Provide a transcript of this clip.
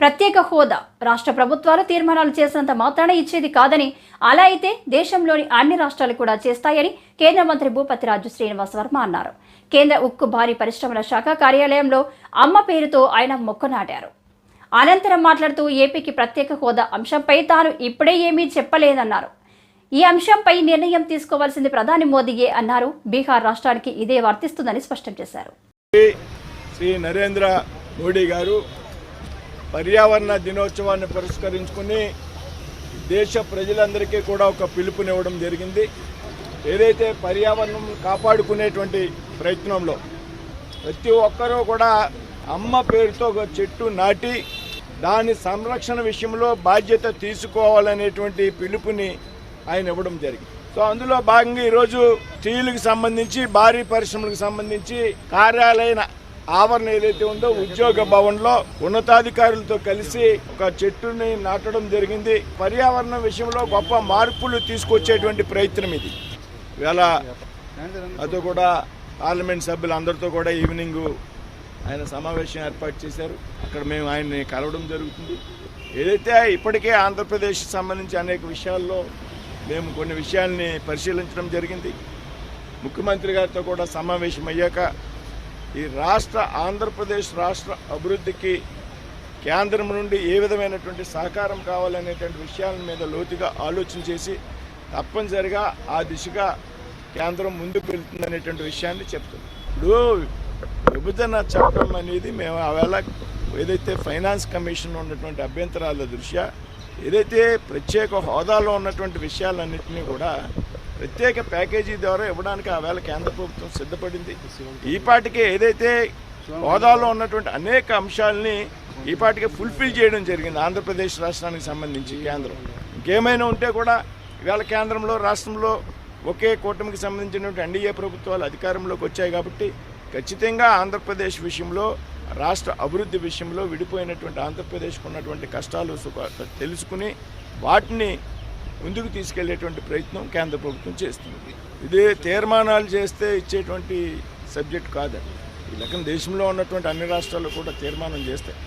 ప్రత్యేక హోదా. రాష్ట్ర ప్రభుత్వాలు తీర్మానాలు చేసినంత మాత్రాన ఇచ్చేది కాదని అలా అయితే దేశంలోని అన్ని రాష్ట్రాలు కూడా చేస్తాయని కేంద్ర మంత్రి భూపతిరాజు శ్రీనివాస్ వర్మ అన్నారు. కేంద్ర ఉక్కు భారీ పరిశ్రమల శాఖ కార్యాలయంలో అమ్మ పేరుతో ఆయన మొక్క నాటారు అనంతరం మాట్లాడుతూ ఏపీకి ప్రత్యేక హోదా అంశంపై తాను ఇప్పుడే ఏమీ చెప్పలేదన్నారు. ఈ అంశంపై నిర్ణయం తీసుకోవాల్సింది ప్రధాని మోదీయే అన్నారు. బీహార్ రాష్ట్రానికి ఇదే వర్తిస్తుందని స్పష్టం చేశారు. శ్రీ నరేంద్ర మోడీ గారు పర్యావరణ దినోత్సవాన్ని పురస్కరించుకుని దేశ ప్రజలందరికీ కూడా ఒక పిలుపునివ్వడం జరిగింది. ఏదైతే పర్యావరణం కాపాడుకునేటువంటి ప్రయత్నంలో ప్రతి ఒక్కరూ కూడా అమ్మ పేరుతో ఒక చెట్టు నాటి దాని సంరక్షణ విషయంలో బాధ్యత తీసుకోవాలనేటువంటి పిలుపుని ఆయన ఇవ్వడం జరిగింది. సో అందులో భాగంగా ఈరోజు స్టీలుకి సంబంధించి భారీ పరిశ్రమలకు సంబంధించి కార్యాలయ ఆవరణ ఏదైతే ఉందో ఉద్యోగ భవన్లో ఉన్నతాధికారులతో కలిసి ఒక చెట్టుని నాటడం జరిగింది. పర్యావరణ విషయంలో గొప్ప మార్పులు తీసుకొచ్చేటువంటి ప్రయత్నం ఇది. ఇవాళ అదో కూడా పార్లమెంట్ సభ్యులు అందరితో కూడా ఈవినింగ్ ఆయన సమావేశం ఏర్పాటు చేశారు. అక్కడ మేము ఆయన్ని కలవడం జరుగుతుంది. ఏదైతే ఇప్పటికే ఆంధ్రప్రదేశ్ సంబంధించి అనేక విషయాల్లో మేము కొన్ని విషయాల్ని పరిశీలించడం జరిగింది. ముఖ్యమంత్రి గారితో కూడా సమావేశం అయ్యాక ఈ రాష్ట్ర ఆంధ్రప్రదేశ్ రాష్ట్ర అభివృద్ధికి కేంద్రం నుండి ఏ విధమైనటువంటి సహకారం కావాలనేటువంటి విషయాల మీద లోతుగా ఆలోచన చేసి తప్పనిసరిగా ఆ దిశగా కేంద్రం ముందుకు వెళ్తుందనేటువంటి విషయాన్ని చెప్తుంది. ఇప్పుడు విభజన చట్టం అనేది మేము ఆవేళ ఏదైతే ఫైనాన్స్ కమిషన్ ఉన్నటువంటి అభ్యంతరాల దృష్ట్యా ఏదైతే ప్రత్యేక హోదాలో ఉన్నటువంటి విషయాలన్నింటినీ కూడా ప్రత్యేక ప్యాకేజీ ద్వారా ఇవ్వడానికి ఆవేళ కేంద్ర ప్రభుత్వం సిద్ధపడింది. ఈపాటికి ఏదైతే హోదాలో ఉన్నటువంటి అనేక అంశాలని ఈపాటికి ఫుల్ఫిల్ చేయడం జరిగింది ఆంధ్రప్రదేశ్ రాష్ట్రానికి సంబంధించి కేంద్రం. ఇంకేమైనా ఉంటే కూడా ఇవాళ కేంద్రంలో రాష్ట్రంలో ఒకే కూటమికి సంబంధించినటువంటి ఎన్డీఏ ప్రభుత్వాలు అధికారంలోకి వచ్చాయి కాబట్టి ఖచ్చితంగా ఆంధ్రప్రదేశ్ విషయంలో రాష్ట్ర అభివృద్ధి విషయంలో విడిపోయినటువంటి ఆంధ్రప్రదేశ్కు ఉన్నటువంటి కష్టాలు తెలుసుకుని వాటిని ముందుకు తీసుకెళ్ళేటువంటి ప్రయత్నం కేంద్ర ప్రభుత్వం చేస్తుంది ఇదే తీర్మానాలు చేస్తే ఇచ్చేటువంటి సబ్జెక్ట్ కాదండి. ఈ లెక్కన దేశంలో ఉన్నటువంటి అన్ని రాష్ట్రాలు కూడా తీర్మానం చేస్తాయి